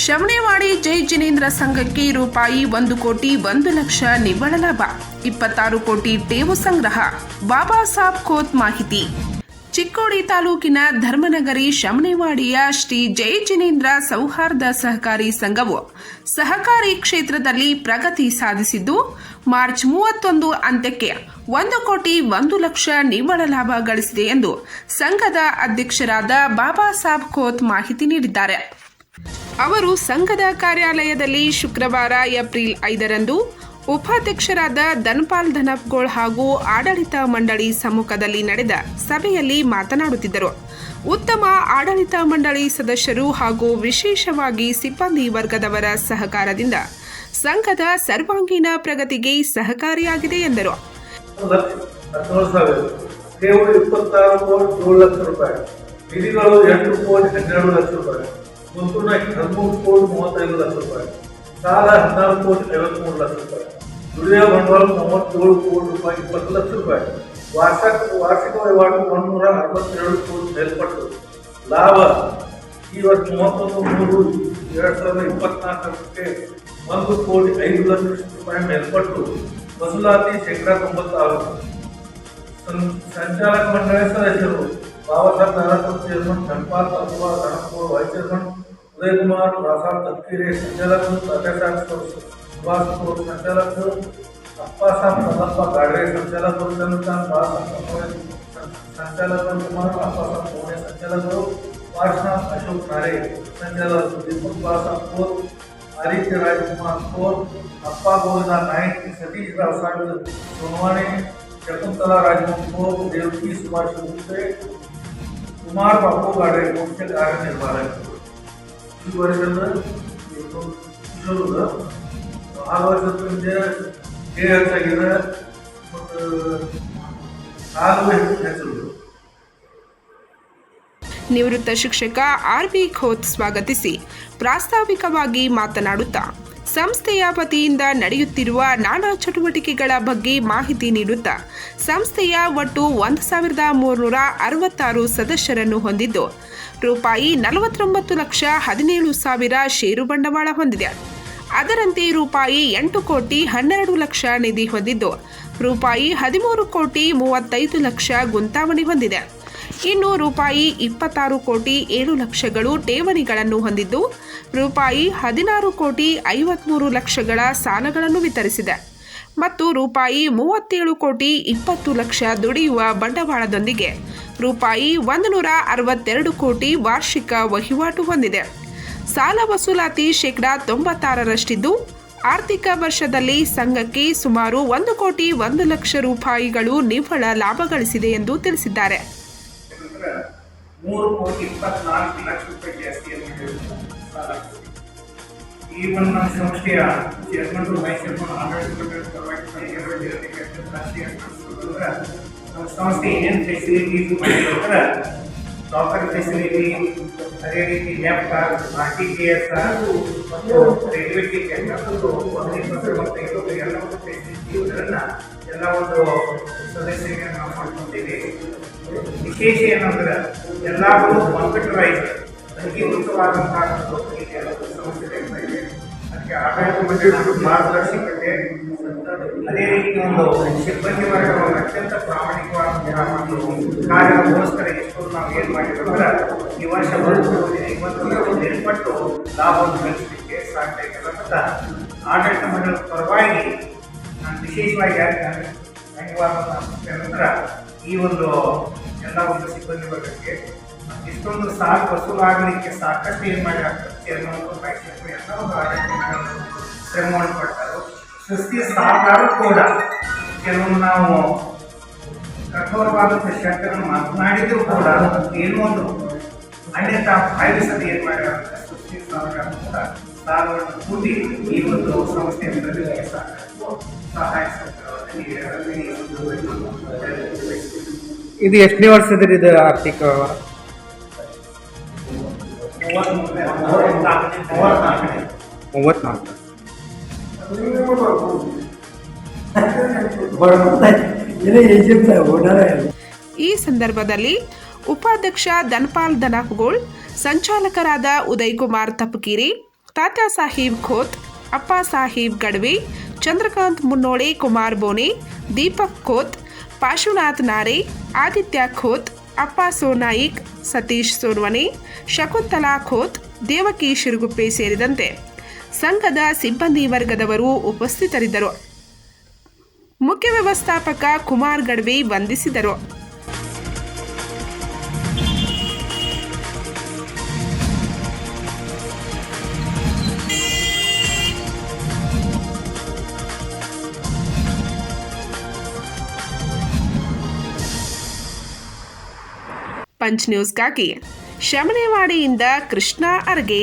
Shravanewadi Jai Jinendra ಸಂಘಕ್ಕೆ ರೂಪಾಯಿ ಒಂದು ಕೋಟಿ ಒಂದು ಲಕ್ಷ ನಿವ್ವಳ ಲಾಭ. ಇಪ್ಪತ್ತಾರು ಕೋಟಿ ಟೇವು ಸಂಗ್ರಹ. ಬಾಬಾ ಸಾಬ್ ಖೋತ್ ಮಾಹಿತಿ. ಚಿಕ್ಕೋಡಿ ತಾಲೂಕಿನ ಧರ್ಮನಗರಿ ಶಮನೇವಾಡಿಯ ಶ್ರೀ ಜೈ ಜಿನೇಂದ್ರ ಸೌಹಾರ್ದ ಸಹಕಾರಿ ಸಂಘವು ಸಹಕಾರಿ ಕ್ಷೇತ್ರದಲ್ಲಿ ಪ್ರಗತಿ ಸಾಧಿಸಿದ್ದು, ಮಾರ್ಚ್ ಮೂವತ್ತೊಂದು ಅಂತ್ಯಕ್ಕೆ ಒಂದು ಕೋಟಿ ಒಂದು ಲಕ್ಷ ನಿವ್ವಳ ಲಾಭ ಗಳಿಸಿದೆ ಎಂದು ಸಂಘದ ಅಧ್ಯಕ್ಷರಾದ ಬಾಬಾ ಸಾಬ್ ಖೋತ್ ಮಾಹಿತಿ ನೀಡಿದ್ದಾರೆ. ಅವರು ಸಂಘದ ಕಾರ್ಯಾಲಯದಲ್ಲಿ ಶುಕ್ರವಾರ, ಏಪ್ರಿಲ್ ಐದರಂದು ಉಪಾಧ್ಯಕ್ಷರಾದ ಧನ್ಪಾಲ್ ಧನಪ್ಗೋಳ್ ಹಾಗೂ ಆಡಳಿತ ಮಂಡಳಿ ಸಮ್ಮುಖದಲ್ಲಿ ನಡೆದ ಸಭೆಯಲ್ಲಿ ಮಾತನಾಡುತ್ತಿದ್ದರು. ಉತ್ತಮ ಆಡಳಿತ ಮಂಡಳಿ ಸದಸ್ಯರು ಹಾಗೂ ವಿಶೇಷವಾಗಿ ಸಿಬ್ಬಂದಿ ವರ್ಗದವರ ಸಹಕಾರದಿಂದ ಸಂಘದ ಸರ್ವಾಂಗೀಣ ಪ್ರಗತಿಗೆ ಸಹಕಾರಿಯಾಗಿದೆ ಎಂದರು. ಕೋಟಿ ಗುಂತುಣ ಹದಿಮೂರು ಕೋಟಿ, ಮೂವತ್ತೈದು ಲಕ್ಷ ರೂಪಾಯಿ. ಸಾಲ ಹದಿನಾರು ಕೋಟಿ, ಐವತ್ಮೂರು ಲಕ್ಷ ರೂಪಾಯಿ. ದುಡಿಯೋ ಬಂಡವಾಳ ಮೂವತ್ತೇಳು ಕೋಟಿ ರೂಪಾಯಿ, ಇಪ್ಪತ್ತು ಲಕ್ಷ ರೂಪಾಯಿ. ವಾರ್ಷಿಕ ವಾರ್ಷಿಕ ವಹಿವಾಟು ಒಂದೂರ ಅರವತ್ತೆರಡು ಕೋಟಿ ಮೇಲ್ಪಟ್ಟು. ಲಾಭ ಇವತ್ತು ಮೂವತ್ತೊಂದು ಮೂರು ಎರಡು ಸಾವಿರದ ಇಪ್ಪತ್ನಾಲ್ಕಕ್ಕೆ ಒಂದು ಕೋಟಿ ಐದು ಲಕ್ಷ ರೂಪಾಯಿ ಮೇಲ್ಪಟ್ಟು ವಸೂಲಾತಿ ಶೇಕಡಾ ತೊಂಬತ್ತಾರು. ಸಂಚಾಲಕ ಮಂಡಳಿ ಸದಸ್ಯರು ಬಾಬಾ ಸಾಹೇಬ್ ನಾರಾಯಣ ಚೇರ್ಮನ್ ಧನ್ಪಾಲ್ ಅಥವಾ ರಣಪುರ ವೈಸ್ ಚೇರ್ಮನ್ ಉದಯ್ ಕುಮಾರ್ ಪ್ರಸಾದ್ ತಕ್ಕೀರೆ ಸಂಚಾಲಕರು ತಾತ್ಯಾಸಾಹೇಬ್ ಸುಭಾಷ್ ಅವರು ಸಂಚಾಲಕರು ಅಪ್ಪ ಸಾಹೇಬ್ ಕಲ್ಲಪ್ಪ ಗಾಡ್ರೆ ಸಂಚಾಲಕರು ಚಂದ್ರಕಾಂತ್ ಬಾಲಸಾಹೇಬ್ ಸಂಚಾಲಕರು ಕುಮಾರ್ ಅಪ್ಪ ಸಾಹೇಬ್ ಪುಣೆ ಸಂಚಾಲಕರು ಪಾರ್ಶ್ವನಾಥ್ ಅಶೋಕ್ ನಾರೆ ಸಂಚಾಲಕರು ದೀಪಕ್ ಬಾಲಸಾಹೇಬ್ ಕೋರ್ ಆದಿತ್ಯ ರಾಜ್ಕುಮಾರ್ ಕೋರ್ ಅಪ್ಪ ಗೋವಿಂದ ನಾಯಕ್ ಸತೀಶ್ ರಾವ್ ಸಾಹೇಬ್ ಸೋಮವಾಣಿ ಶಕುಂತಲಾ ರಾಜಮೋಹನ್ ಕೋರ್ ದೇವಕಿ ಸುಭಾಷ್ ಗುಪ್ತೆ ಕುಮಾರ್ ಬಾಪು ಗಾಡೆ ಮುಖ್ಯ ಕಾರ್ಯನಿರ್ವಾಹಕರು ನಿವೃತ್ತ ಶಿಕ್ಷಕ ಆರ್ ಬಿ ಖೋತ್ ಸ್ವಾಗತಿಸಿ. ಪ್ರಾಸ್ತಾವಿಕವಾಗಿ ಮಾತನಾಡುತ್ತಾ ಸಂಸ್ಥೆಯ ವತಿಯಿಂದ ನಡೆಯುತ್ತಿರುವ ನಾನಾ ಚಟುವಟಿಕೆಗಳ ಬಗ್ಗೆ ಮಾಹಿತಿ ನೀಡುತ್ತಾ ಸಂಸ್ಥೆಯ ಒಟ್ಟು ಒಂದು ಸಾವಿರದ ಮೂರುನೂರ ಅರವತ್ತಾರು ಸದಸ್ಯರನ್ನು ಹೊಂದಿದ್ದು, ರೂಪಾಯಿ ನಲವತ್ತೊಂಬತ್ತು ಲಕ್ಷ ಹದಿನೇಳು ಸಾವಿರ ಷೇರು ಬಂಡವಾಳ ಹೊಂದಿದೆ. ಅದರಂತೆ ರೂಪಾಯಿ ಎಂಟು ಕೋಟಿ ಹನ್ನೆರಡು ಲಕ್ಷ ನಿಧಿ ಹೊಂದಿದ್ದು, ರೂಪಾಯಿ ಹದಿಮೂರು ಕೋಟಿ ಮೂವತ್ತೈದು ಲಕ್ಷ ಗುಂತಾವಣಿ ಹೊಂದಿದೆ. ಇನ್ನು ರೂಪಾಯಿ ಇಪ್ಪತ್ತಾರು ಕೋಟಿ ಏಳು ಲಕ್ಷಗಳು ಠೇವಣಿಗಳನ್ನು ಹೊಂದಿದ್ದು, ರೂಪಾಯಿ ಹದಿನಾರು ಕೋಟಿ ಐವತ್ಮೂರು ಲಕ್ಷಗಳ ಸಾಲಗಳನ್ನು ವಿತರಿಸಿದೆ. ಮತ್ತು ರೂಪಾಯಿ ಮೂವತ್ತೇಳು ಕೋಟಿ ಇಪ್ಪತ್ತು ಲಕ್ಷ ದುಡಿಯುವ ಬಂಡವಾಳದೊಂದಿಗೆ ರೂಪಾಯಿ ಒಂದು ನೂರ ಅರವತ್ತೆರಡು ಕೋಟಿ ವಾರ್ಷಿಕ ವಹಿವಾಟು ಹೊಂದಿದೆ. ಸಾಲ ವಸೂಲಾತಿ ಶೇಕಡಾ ತೊಂಬತ್ತಾರರಷ್ಟಿದ್ದು, ಆರ್ಥಿಕ ವರ್ಷದಲ್ಲಿ ಸಂಘಕ್ಕೆ ಸುಮಾರು ಒಂದು ಕೋಟಿ ಒಂದು ಲಕ್ಷ ರೂಪಾಯಿಗಳು ನಿವ್ವಳ ಲಾಭ ಗಳಿಸಿದೆ ಎಂದು ತಿಳಿಸಿದ್ದಾರೆ. ಮೂರು ಕೋಟಿ ಇಪ್ಪತ್ನಾಲ್ಕು ಲಕ್ಷ ರೂಪಾಯಿ ಜಾಸ್ತಿಯನ್ನು ಈ ಒಂದು ನಮ್ಮ ಸಂಸ್ಥೆಯ ಚೇರ್ಮನ್ ವೈಸ್ ಚೇರ್ಮನ್ ಆಡಳಿತ ಪರವಾಗಿ ನಮ್ಮ ಸಂಸ್ಥೆ ಏನೇನು ಫೆಸಿಲಿಟೀಸ್ ಮಾಡಿದ್ರೆ ಲಾಕರ್ ಫೆಸಿಲಿಟಿ ಅದೇ ರೀತಿ left R T K S ಮತ್ತು ರೈಲ್ವೆ ಟಿಕೆಟ್ ಮತ್ತು ಮತ್ತು ಎಲ್ಲ ಒಂದು ಫೆಸಿಲಿಟಿಗಳನ್ನ ಎಲ್ಲ ಒಂದು ಸದಸ್ಯರಿಗೆ ನಾವು ಮಾಡ್ಕೊಂಡಿದ್ದೀವಿ. ವಿಶೇಷ ಏನಂದ್ರೆ ಎಲ್ಲರೂ ಕಂಪ್ಯೂಟರೈಸ್ ಅಂಗೀಕೃತವಾದಂತಹ ಸಂಸ್ಥೆ ಇದೆ. ಅದಕ್ಕೆ ಆಡಳಿತ ಮಂಡಳಿಗಳು ಮಾರ್ಗದರ್ಶಕತೆ ಅಂತ ಅದೇ ರೀತಿ ಒಂದು ಸಿಬ್ಬಂದಿ ವರ್ಗವನ್ನು ಅತ್ಯಂತ ಪ್ರಾಮಾಣಿಕವಾದ ಮತ್ತು ಕಾರ್ಯಕ್ಕೋಸ್ಕರ ಎಷ್ಟು ನಾವು ಏನು ಮಾಡಿದ್ರು ಈ ವರ್ಷ ಒಂದು ಇವತ್ತು ಏರ್ಪಟ್ಟು ಲಾಭವನ್ನು ಗಳಿಸಲಿಕ್ಕೆ ಸಾಧ್ಯ ಇಲ್ಲ ಮತ್ತು ಆಡಳಿತ ಮಂಡಳಿ ಪರವಾಗಿ ನಾನು ವಿಶೇಷವಾಗಿ ಯಾಕೆ ಧನ್ಯವಾದ ನಂತರ ಈ ಒಂದು ಎಲ್ಲ ಒಂದು ಸಿಬ್ಬಂದಿ ವರ್ಗಕ್ಕೆ ಇಷ್ಟೊಂದು ಸಾಕು ವಸೂಲಾಗಲಿಕ್ಕೆ ಸಾಕಷ್ಟು ಏನು ಮಾಡಿ ಚೇರ್ಮನ್ ಪ್ರಯತ್ನ ಎಲ್ಲ ಒಂದು ಆಡಳಿತ ಶ್ರಮವನ್ನು ಪಡ್ತಾರೆ. ಸೃಷ್ಟಿ ಸಾಕಾರು ಕೂಡ ಕೆಲವೊಂದು ನಾವು ಕಠೋರವಾದಂಥ ಶಕ್ತಿಯನ್ನು ಮಾತನಾಡಿದ್ರು ಕೂಡ ಏನೋ ಒಂದು ಅನ್ಯತಾ ಭಾವಿಸದೆ ಏನು ಮಾಡ್ಯಾರ ಸೃಷ್ಟಿ ಸಾಕಾರ ಕೂಡ ಸಾಲವನ್ನು ಕೂಡಿ ಈ ಒಂದು ಸಂಸ್ಥೆ ಪ್ರಗತಿಗೆ ಸಾಕಷ್ಟು ಸಹಾಯ ಸಂದರ್ಭದಲ್ಲಿ ಇದು ಎಷ್ಟನೇ ವರ್ಷದ್ರಿ ಇದು ಆರ್ಥಿಕ ವ್ಯವಹಾರ ಮೂವತ್ನಾಲ್ಕು ಈ ಸಂದರ್ಭದಲ್ಲಿ ಉಪಾಧ್ಯಕ್ಷ ಧನ್ಪಾಲ್ ದನಾಪಗೋಳ್ ಸಂಚಾಲಕರಾದ ಉದಯ್ ಕುಮಾರ್ ತಪಕಿರಿ ತಾತಾ ಸಾಹೀಬ್ ಖೋತ್, ಅಪ್ಪ ಸಾಹೀಬ್ ಗಡ್ವಿ, ಚಂದ್ರಕಾಂತ್ ಮುನ್ನೋಳಿ, ಕುಮಾರ್ ಬೋನಿ, ದೀಪಕ್ ಖೋತ್ ಪಾಶುನಾಥ್ ನಾರೆ, ಆದಿತ್ಯ ಖೋತ್, ಅಪ್ಪ ಸೋನಾಯಿಕ್, ಸತೀಶ್ ಸೋನ್ವನೆ ಶಕುಂತಲಾ ಖೋತ್ ದೇವಕಿ ಶಿರುಗುಪ್ಪೆ ಸೇರಿದಂತೆ ಸಂಘದ ಸಿಬ್ಬಂದಿ ವರ್ಗದವರು ಉಪಸ್ಥಿತರಿದ್ದರು. ಮುಖ್ಯ ವ್ಯವಸ್ಥಾಪಕ ಕುಮಾರ್ ಗಡ್ವಿ ವಂದಿಸಿದರು. ಪಂಚ್ ನ್ಯೂಸ್ಗಾಗಿ ಶಮನೆವಾಡಿಯಿಂದ ಕೃಷ್ಣ ಅರ್ಗೆ